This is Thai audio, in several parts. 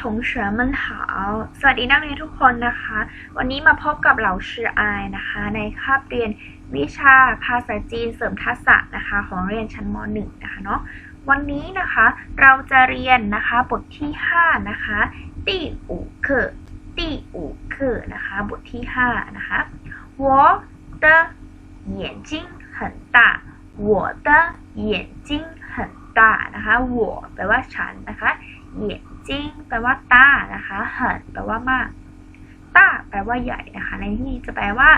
同学们好สวัสดีนักเรียนทุกคนนะคะ วันนี้มาพบกับเหล่าชื่ออายนะคะ ในคาบเรียนวิชาภาษาจีนเสริมทักษะนะคะ ของเรียนชั้นม .1 นะคะเนาะ วันนี้นะคะเราจะเรียนนะคะบทที่ 5 นะคะตี้อูเคตี้อูเคนะคะบทที่ 5 นะคะ我的眼睛很大我的眼睛很大นะคะ我แปลว่าฉันนะคะ眼 睛แปลว่าตานะคะ很แปลว่ามากตาแปลว่าใหญ่นะคะ ในที่นี้จะแปลว่า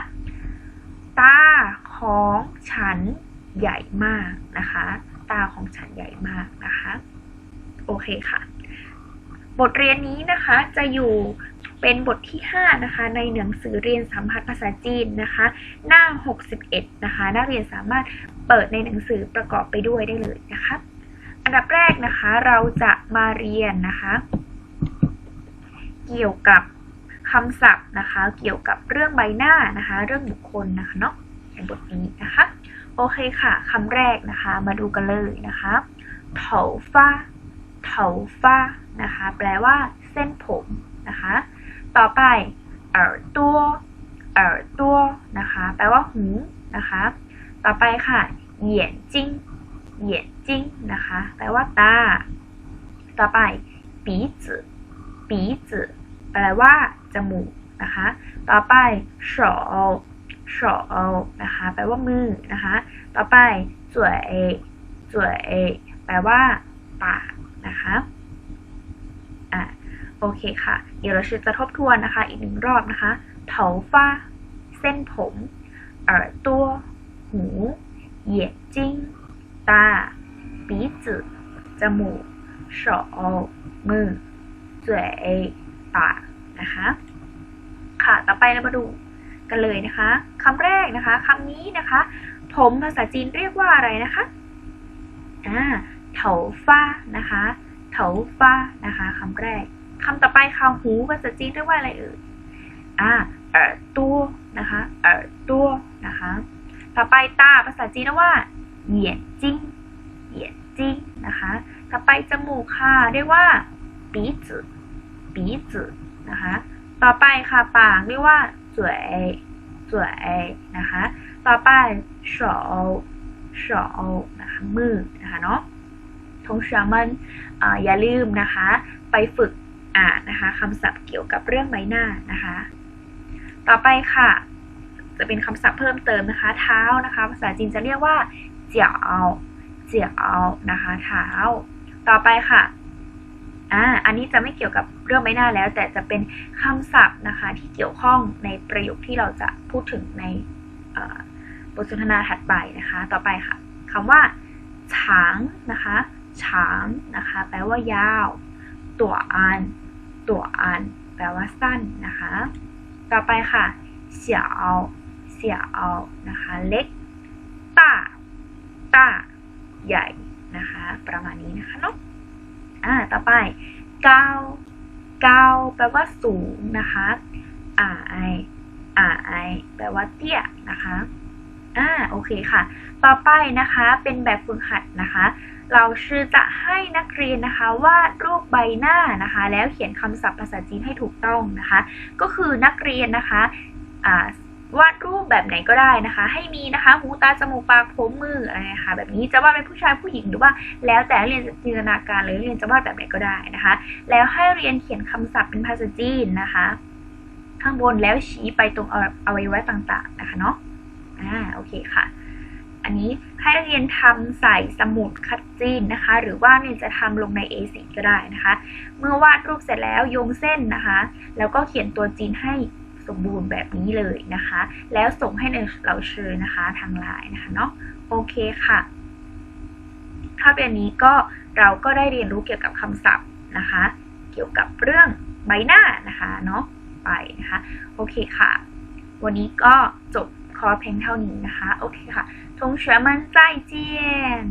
ตาของฉันใหญ่มากนะคะ ตาของฉันใหญ่มากนะคะ โอเคค่ะ บทเรียนนี้นะคะจะอยู่เป็นบทที่ 5 นะคะ ในหนังสือเรียนสัมผัสภาษาจีนนะคะ หน้า 61 นะคะ นักเรียนสามารถเปิดในหนังสือประกอบไปด้วยได้เลยนะคะ อันดับแรกนะคะเราจะมาเรียนนะคะ เกี่ยวกับคำศัพท์นะคะ เกี่ยวกับเรื่องใบหน้านะคะ เรื่องบุคคลนะคะเนาะในบทนี้นะคะ โอเคค่ะคำแรกนะคะ มาดูกันเลยนะคะเถาฟ้าเถาฟ้านะคะ แปลว่าเส้นผมนะคะ ต่อไปเอ่อตัวเอ่อตัวนะคะ แปลว่าหูนะคะ ต่อไปค่ะเหยียนจิ้ง เหยียนจิ้งนะคะ แปลว่าตา ต่อไปปีจือปีจือแปลว่าจมูกนะคะ ต่อไป手手นะคะ แปลว่ามือนะคะ ต่อไป嘴嘴แปลว่าปากนะคะ อ่ะ โอเคค่ะ เดี๋ยวเราจะทบทวนนะคะ อีกหนึ่งรอบนะคะเถาฟ้า เส้นผม耳朵หู眼睛 ตา鼻子จมูก手มือ嘴ปากนะคะ ค่ะ ต่อไปเรามาดูกันเลยนะคะคำแรกนะคะคำนี้นะคะ ผมภาษาจีนเรียกว่าอะไรนะคะ อ่าเถาฟ้านะคะ เถาฟ้านะคะคำแรกคำต่อไปคำหูภาษาจีนเรียกว่าอะไรเอ่ย อ่าเอ่อตัวนะคะเอ่อตัวนะคะ ต่อไปตาภาษาจีนเรียกว่า เหยียนจิ้งเหยียนจิ้งนะคะ ต่อไปจมูกค่ะ เรียกว่าปีจืปีจืนะคะ ต่อไปค่ะปากเรียกว่าสวยสวยนะคะ ต่อไป手手นะคะมือนะคะเนาะทงเชมันอย่าลืมนะคะ ไปฝึกอ่านนะคะคำศัพท์เกี่ยวกับเรื่องใบหน้านะคะ ต่อไปค่ะ จะเป็นคำศัพท์เพิ่มเติมนะคะ เท้านะคะ ภาษาจีนจะเรียกว่า เจียวเจียวนะคะเท้า ต่อไปค่ะอ่าอันนี้จะไม่เกี่ยวกับเรื่องใบหน้าแล้ว แต่จะเป็นคำศัพท์นะคะ ที่เกี่ยวข้องในประโยคที่เราจะพูดถึงในบทสนทนาถัดไปนะคะ ต่อไปค่ะคำว่าฉางนะคะฉางนะคะ แปลว่ายาว ตัวอัน ตัวอัน แปลว่าสั้นนะคะ ต่อไปค่ะเสี่ยวเสี่ยวนะคะ เล็ก ต้าใหญ่นะคะ ประมาณนี้นะคะเนาะอ่าต่อไปเกาเกาแปลว่าสูงนะคะอ่าไออ่าไอแปลว่าเตี้ยนะคะอ่าโอเคค่ะ ต่อไปนะคะเป็นแบบฝึกหัดนะคะ เราชื่อจะให้นักเรียนนะคะวาดรูปใบหน้านะคะ แล้วเขียนคำศัพท์ภาษาจีนให้ถูกต้องนะคะ ก็คือนักเรียนนะคะอ่า วาดรูปแบบไหนก็ได้นะคะ ให้มีนะคะหูตาจมูกปากผมมืออะไรนะคะแบบนี้จะวาดเป็นผู้ชายผู้หญิงหรือว่า แล้วแต่เรียนจินตนาการเลยเรียนจะวาดแบบไหนก็ได้นะคะ แล้วให้เรียนเขียนคำศัพท์เป็นภาษาจีนนะคะ ข้างบนแล้วชี้ไปตรงอวัยวะต่างๆนะคะเนาะอ่าโอเคค่ะ อันนี้ให้เรียนทำใส่สมุดคัดจีนนะคะ หรือว่าเรียนจะทำลงใน A4 ก็ได้นะคะ เมื่อวาดรูปเสร็จแล้วโยงเส้นนะคะ แล้วก็เขียนตัวจีนให้ สมบูรณ์แบบนี้เลยนะคะ แล้วส่งให้เราเชิญนะคะทางไลน์นะคะเนาะโอเคค่ะคาบเป็นนี้ก็เราก็ได้เรียนรู้เกี่ยวกับคำศัพท์นะคะ เกี่ยวกับเรื่องใบหน้านะคะเนาะไปนะคะโอเคค่ะ วันนี้ก็จบคอร์สเพลงเท่านี้นะคะโอเคค่ะทงเฉือมันใจเจียน